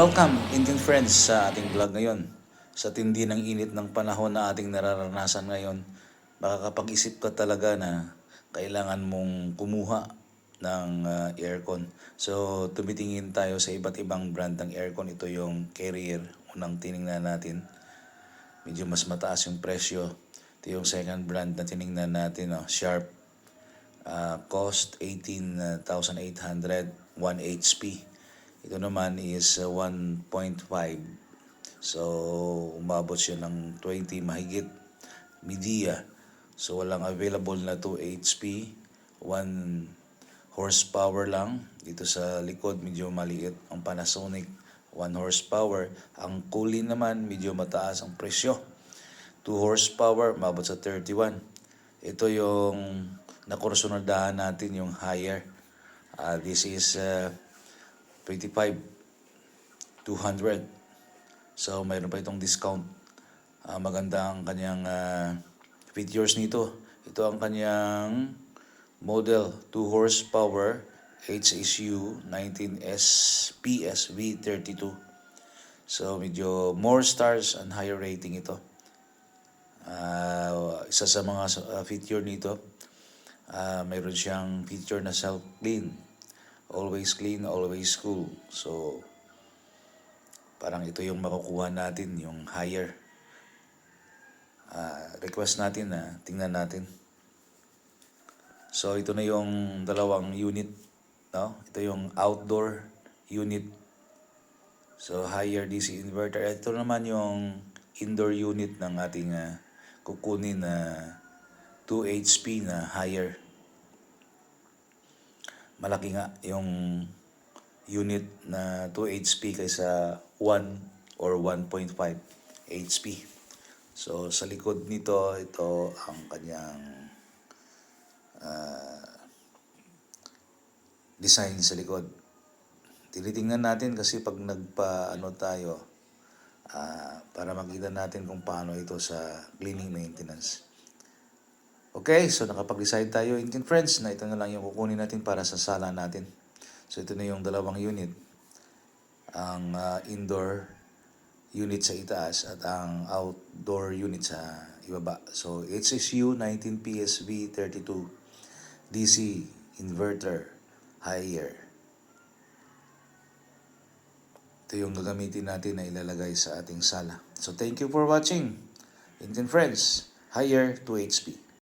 Welcome, Indian friends, sa ating vlog ngayon. Sa tindi ng init ng panahon na ating nararanasan ngayon, makakapag-isip ka talaga na kailangan mong kumuha ng ah, aircon. So, tumitingin tayo sa iba't ibang brand ng aircon. Ito yung Carrier, unang tiningnan natin. Medyo mas mataas yung presyo. Ito yung second brand na tiningnan natin, oh, Sharp. Ah, cost 18,800, 1 HP. Ito naman is uh, 1.5. So, umabot siya ng 20 mahigit. Media. So, walang available na 2 HP. 1 horsepower lang. Dito sa likod, medyo maliit ang Panasonic. 1 horsepower. Ang Kulin naman, medyo mataas ang presyo. 2 horsepower, umabot sa 31. Ito yung nakursunadahan natin, yung higher. Ah, this is uh, 25 200 so mayroon pa itong discount. Ah, maganda ang kanyang ah, features nito. Ito ang kanyang model 2 horsepower HSU 19S PSV 32 so medyo more stars and higher rating ito. Ah, isa sa mga ah, feature nito. Ah, mayroon siyang feature na self clean always clean, always cool. So, parang ito yung makukuha natin, yung higher. Ah, request natin na tingnan natin. So, ito na yung dalawang unit. No? Ito yung outdoor unit. So, higher DC inverter. Ito naman yung indoor unit ng ating ah, kukunin na 2 HP na higher malaki nga yung unit na 2 HP kaysa 1 or 1.5 HP. So sa likod nito, ito ang kanyang ah, design sa likod. Tinitingnan natin kasi pag nagpa ano tayo ah, para makita natin kung paano ito sa cleaning maintenance. Okay, so nakapag-decide tayo, Indian friends, na ito na lang yung kukunin natin para sa sala natin. So ito na yung dalawang unit. Ang ah, indoor unit sa itaas at ang outdoor unit sa ibaba. So HSU 19 PSV 32 DC inverter higher. Ito yung gagamitin natin na ilalagay sa ating sala. So thank you for watching. Indian friends, higher to HP.